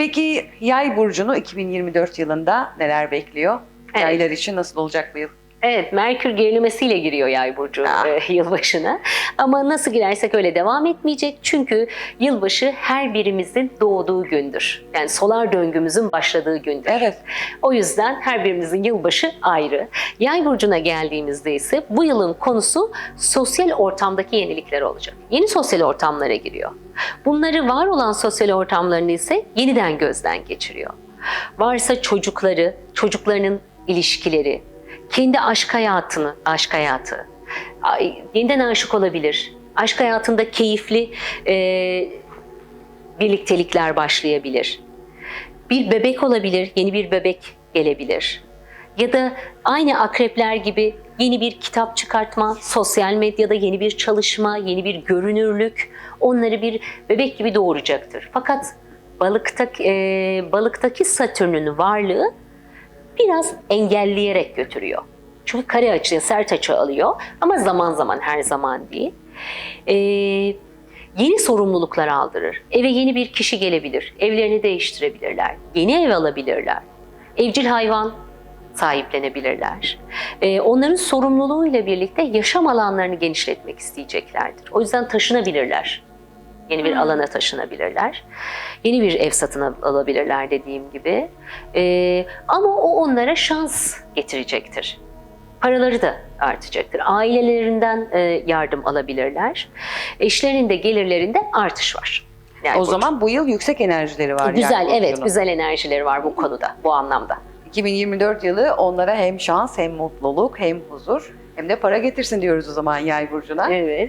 Peki yay burcunu 2024 yılında neler bekliyor? Evet. Yaylar için nasıl olacak bu yıl? Evet, Merkür gerilemesiyle giriyor yay burcu Ah. e, yılbaşına. Ama nasıl girersek öyle devam etmeyecek. Çünkü yılbaşı her birimizin doğduğu gündür. Yani solar döngümüzün başladığı gündür. Evet. O yüzden her birimizin yılbaşı ayrı. Yay burcuna geldiğimizde ise bu yılın konusu sosyal ortamdaki yenilikler olacak. Yeni sosyal ortamlara giriyor. Bunları var olan sosyal ortamlarını ise yeniden gözden geçiriyor. Varsa çocukları, çocuklarının ilişkileri, kendi aşk hayatını, aşk hayatı, ay, yeniden aşık olabilir. Aşk hayatında keyifli e, birliktelikler başlayabilir. Bir bebek olabilir, yeni bir bebek gelebilir. Ya da aynı akrepler gibi yeni bir kitap çıkartma, sosyal medyada yeni bir çalışma, yeni bir görünürlük onları bir bebek gibi doğuracaktır. Fakat balıktaki, e, balıktaki Satürn'ün varlığı biraz engelleyerek götürüyor. Çünkü kare açı, sert açı alıyor ama zaman zaman her zaman değil. Ee, yeni sorumluluklar aldırır. Eve yeni bir kişi gelebilir. Evlerini değiştirebilirler. Yeni ev alabilirler. Evcil hayvan sahiplenebilirler. Ee, onların sorumluluğuyla birlikte yaşam alanlarını genişletmek isteyeceklerdir. O yüzden taşınabilirler. Yeni bir alana taşınabilirler. Yeni bir ev satın al- alabilirler dediğim gibi. Ee, ama o onlara şans getirecektir. Paraları da artacaktır. Ailelerinden e, yardım alabilirler. Eşlerinin de gelirlerinde artış var. Yani o bu- zaman bu yıl yüksek enerjileri var. güzel, yay evet güzel enerjileri var bu konuda, bu anlamda. 2024 yılı onlara hem şans hem mutluluk hem huzur hem de para getirsin diyoruz o zaman yay burcuna. Evet.